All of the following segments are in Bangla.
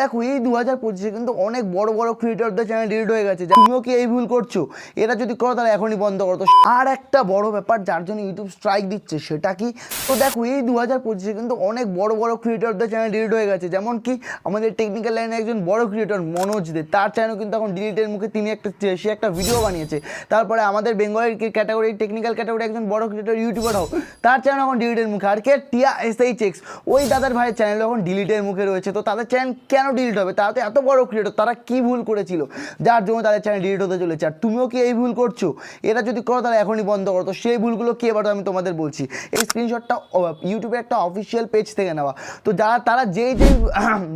দেখো, এই দু হাজার পঁচিশে কিন্তু অনেক বড় বড় ক্রিয়েটরদের চ্যানেল ডিলিট হয়ে গেছে। তুমিও কি এই ভুল করছ? এটা যদি করো, তাহলে এখনই বন্ধ করো। আর একটা বড় ব্যাপার যার জন্য ইউটিউব স্ট্রাইক দিচ্ছে, সেটা কি? তো দেখো, এই দু হাজার পঁচিশে কিন্তু অনেক বড় বড় ক্রিয়েটরদের চ্যানেল ডিলিট হয়ে গেছে। যেমন কি, আমাদের টেকনিক্যাল লাইনে একজন বড় ক্রিয়েটর মনোজ দে। তার চ্যানেল কিন্তু এখন ডিলিটের মুখে তিনি একটা সে একটা ভিডিও বানিয়েছে। তারপরে আমাদের বেঙ্গলের ক্যাটাগরি টেকনিক্যাল ক্যাটাগরি একজন বড় ক্রিয়েটর ইউটিউবার হোক, তার চ্যানেল এখন ডিলিটের মুখে। আর কে? টিয়া এস এইচ এক্স। ওই দাদার ভাইয়ের চ্যানেল এখন ডিলিটের মুখে রয়েছে। তো তাদের চ্যানেল কেন ডিলিট হবে? তারা তো এত বড় ক্রিয়েটর তারা কি ভুল করেছিল? যার জন্য তাদের চ্যানেল ডিলিট হতে চলেছে। আর তুমিও কি এই ভুল করছ? এটা যদি করো, তাহলে এখনই বন্ধ করো। তো সেই ভুলগুলো কি এবার আমি তোমাদের বলছি। এই স্ক্রিনশটটা ইউটিউবের একটা অফিসিয়াল পেজ থেকে নেওয়া। তো যারা, তারা যেই যেই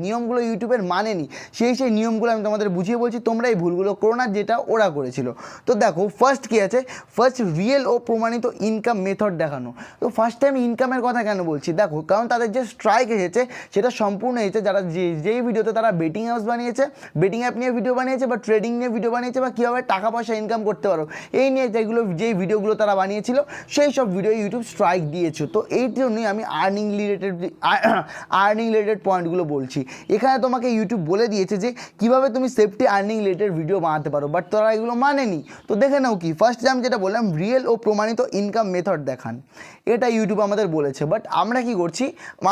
নিয়মগুলো ইউটিউবের মানেনি, সেই সেই নিয়মগুলো আমি তোমাদের বুঝিয়ে বলছি। তোমরা এই ভুলগুলো করো না, যেটা ওরা করেছিল। তো দেখো ফার্স্ট কী আছে? ফার্স্ট রিয়েল ও প্রমাণিত ইনকাম মেথড দেখানো। তো ফার্স্ট টাইম ইনকামের কথা কেন বলছি? দেখো, কারণ তাদের যে স্ট্রাইক এসেছে, সেটা সম্পূর্ণ এসেছে। যারা যে, যেই ভিডিওতে তারা বেটিং হাউস বানিয়েছে বেটিং অ্যাপ নিয়ে ভিডিও বানিয়েছে বা ট্রেডিং নিয়ে ভিডিও বানিয়েছে বা কীভাবে টাকা পয়সা ইনকাম করতে পারো। এই নিয়ে যেগুলো যেই ভিডিওগুলো তারা বানিয়েছিল, সেই সব ভিডিও ইউটিউব স্ট্রাইক দিয়েছে। তো এই জন্যই আমি আর্নিং রিলেটেড আর্নিং রিলেটেড পয়েন্টগুলো বলছি। এখানে তোমাকে ইউটিউব বলে দিয়েছে যে কীভাবে তুমি সেফটি আর্নিং রিলেটেড ভিডিও বানাতে পারো বাট তারা এগুলো মানেনি। তো দেখে নাও কি ফার্স্ট আমি যেটা বললাম রিয়েল ও প্রমাণিত ইনকাম মেথড দেখান। এটা ইউটিউব আমাদের বলেছে বাট আমরা কি করছি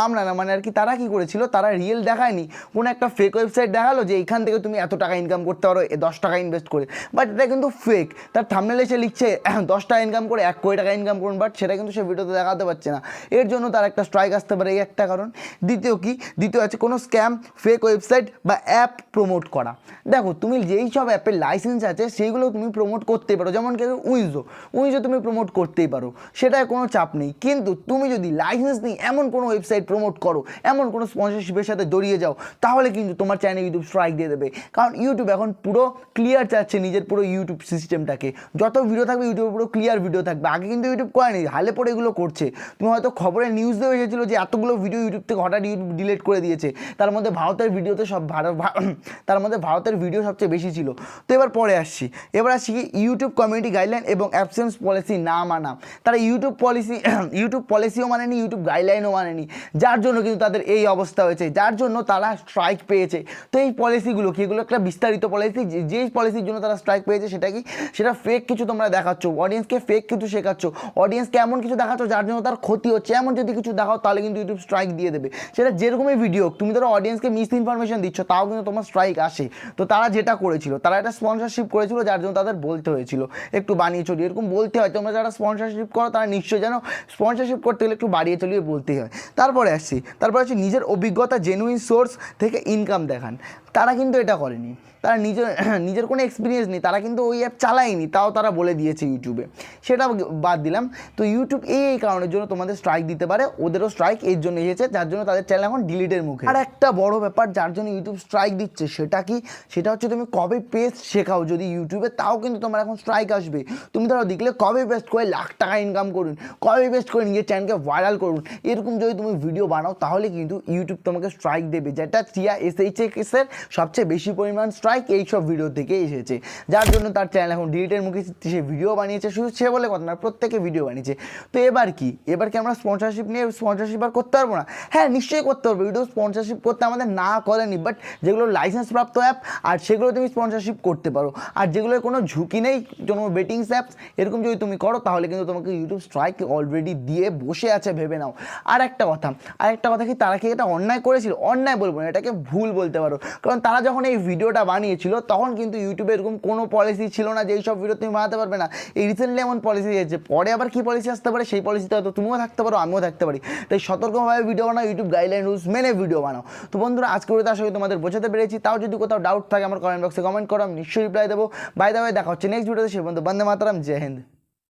আমরা না মানে আর কি তারা কি করেছিল, তারা রিয়েল দেখায়নি। কোনো একটা ফেক ওয়েবসাইট দেখাল যে এখান থেকে তুমি এত টাকা ইনকাম করতে পারো দশ টাকা ইনভেস্ট করে। বাট এটা কিন্তু ফেক তার থামনেলে সে লিখছে দশ টাকা ইনকাম করে এক কোটি টাকা ইনকাম করুন বাট সেটা কিন্তু সে ভিডিওতে দেখাতে পারছে না। এর জন্য তার একটা স্ট্রাইক আসতে পারে এই একটা কারণ। দ্বিতীয় কি? দ্বিতীয় আছে কোনো স্ক্যাম ফেক ওয়েবসাইট বা অ্যাপ প্রমোট করা। দেখো, তুমি যেই সব অ্যাপের লাইসেন্স আছে, সেইগুলো তুমি প্রমোট করতেই পারো। যেমন কি উইজো উইজো তুমি প্রমোট করতেই পারো। সেটায় কোনো চাপ নেই। কিন্তু তুমি যদি লাইসেন্স নেই এমন কোনো ওয়েবসাইট প্রমোট করো, এমন কোনো স্পন্সরশিপের সাথে জড়িয়ে যাও, তাহলে কিন্তু তোমার চ্যানেল ইউটিউব স্ট্রাইক দিয়ে দেবে। কারণ ইউটিউব এখন পুরো ক্লিয়ার চাচ্ছে নিজের পুরো ইউটিউব সিস্টেমটাকে যত ভিডিও থাকবে ইউটিউবে পুরো ক্লিয়ার ভিডিও থাকবে। আগে কিন্তু ইউটিউব করেনি, হালে পরে এগুলো করছে। তুমি হয়তো খবরে নিউজ দেওয়া এসেছিল যে এতগুলো ভিডিও ইউটিউব থেকে হঠাৎ ইউটিউব ডিলিট করে দিয়েছে। তার মধ্যে ভারতের ভিডিওতে সব ভারত তার মধ্যে ভারতের ভিডিও সবচেয়ে বেশি ছিল। তো এবার পরে আসছি। এবার আসছি কি ইউটিউব কমিউনিটি গাইডলাইন এবং অ্যাবসেন্স পলিসি না মানা। তারা ইউটিউব পলিসি ইউটিউব পলিসিও মানেনি ইউটিউব গাইডলাইনও মানেনি। যার জন্য কিন্তু তাদের এই অবস্থা হয়েছে। যার জন্য তারা স্ট্রাইক পেয়েছে। তো এই পলিসিগুলো কি? এগুলো একটা বিস্তারিত পলিসি যেই পলিসির জন্য তারা স্ট্রাইক পেয়েছে সেটা কি? সেটা ফেক কিছু তোমরা দেখাচ্ছ। অডিয়েন্সকে ফেক কিছু শেখাচ্ছ। অডিয়েন্সকে এমন কিছু দেখাচ্ছ যার জন্য তার ক্ষতি হচ্ছে। এমন যদি কিছু দেখাও তাহলে কিন্তু ইউটিউব স্ট্রাইক দিয়ে দেবে। সেটা যেরকমই ভিডিও তুমি ধরো অডিয়েন্সকে মিস ইনফরমেশন দিচ্ছ, তাও কিন্তু তোমার স্ট্রাইক আসে। তো তারা যেটা করেছিল, তারা একটা স্পন্সরশিপ করেছিল যার জন্য তাদের বলতে হয়েছিল। একটু বানিয়ে চলিয়ে এরকম বলতে হয়, তোমরা যারা স্পন্সরশিপ করো, তারা নিশ্চয়ই যেন স্পন্সরশিপ করতে গেলে একটু বাড়িয়ে চলিয়ে বলতেই হয়। তারপরে আসছি। তারপরে হচ্ছে নিজের অভিজ্ঞতা জেনুইন সোর্স থেকে ইনকাম দেখান। তারা কিন্তু এটা করেনি। তারা নিজের নিজের কোনো এক্সপিরিয়েন্স নেই, তারা কিন্তু ওই অ্যাপ চালায়নি, তাও তারা বলে দিয়েছে ইউটিউবে সেটা বাদ দিলাম। তো ইউটিউব এই এই কারণের জন্য তোমাদের স্ট্রাইক দিতে পারে, ওদেরও স্ট্রাইক এর জন্য এসেছে, যার জন্য তাদের চ্যানেল এখন ডিলিটের মুখে। আর একটা বড় ব্যাপার, যার জন্য ইউটিউব স্ট্রাইক দিচ্ছে, সেটা কি? সেটা হচ্ছে তুমি কবে পেস্ট শেখাও, যদি ইউটিউবে তাও কিন্তু তোমার এখন স্ট্রাইক আসবে। তুমি ধরো দেখলে কবে পেস্ট করে লাখ টাকা ইনকাম করুন কবে পেস্ট করে নিজের চ্যানেলকে ভাইরাল করুন। এরকম যদি তুমি ভিডিও বানাও, তাহলে কিন্তু ইউটিউব তোমাকে স্ট্রাইক দেবে, যেটা টিয়া এস এইচ এর সবচেয়ে বেশি পরিমাণ স্ট্রাইক এইসব ভিডিও থেকে এসেছে। যার জন্য তার চ্যানেল এখন ডিলিটের মুখে সে ভিডিও বানিয়েছে, শুধু সে বলে কথা না, প্রত্যেকে ভিডিও বানিয়েছে। তো এবার কি? এবার কি আমরা স্পন্সরশিপ নিয়ে স্পন্সরশিপ আর করতে পারব না? হ্যাঁ নিশ্চয়ই করতে পারব। ভিডিও স্পন্সরশিপ করতে আমাদের না করেনি বাট যেগুলো লাইসেন্স প্রাপ্ত অ্যাপ আর সেগুলো তুমি স্পন্সরশিপ করতে পারো। আর যেগুলোর কোনো ঝুঁকি নেই, কোনো বেটিংস অ্যাপস এরকম যদি তুমি করো, তাহলে কিন্তু তোমাকে ইউটিউব স্ট্রাইক অলরেডি দিয়ে বসে আছে, ভেবে নাও। আর একটা কথা, আর একটা কথা কি, তারা কি এটা অন্যায় করেছিল? অন্যায় বলব না, এটাকে ভুল বলতে পারো। কারণ তারা যখন এই ভিডিওটা বানিয়েছিল, তখন কিন্তু ইউটিউবে এরকম কোনো পলিসি ছিল না যে এই সব ভিডিও তুমি বানাতে পারবে না। এই রিসেন্টলি এমন পলিসি এসেছে। পরে আবার কি পলিসি আসতে পারে, সেই পলিসিতে হয়তো তুমিও থাকতে পারো, আমিও থাকতে পারি। তাই সতর্কভাবে ভিডিও বানাও ইউটিউব গাইডলাইন রুলস মেনে ভিডিও বানাও। তো বন্ধুরা আজকে ভিডিওতে করি তোমাদের বোঝাতে পেরেছি। তাও যদি কোথাও ডাউট থাকে, আমার কমেন্ট বক্সে কমেন্ট করো, আমি নিশ্চয়ই রিপ্লাই দেবো। বাই দাওয়াই দেখা হচ্ছে নেক্সট ভিডিওতে সে বন্ধু বন্দে মাতারাম, জয় হিন্দ।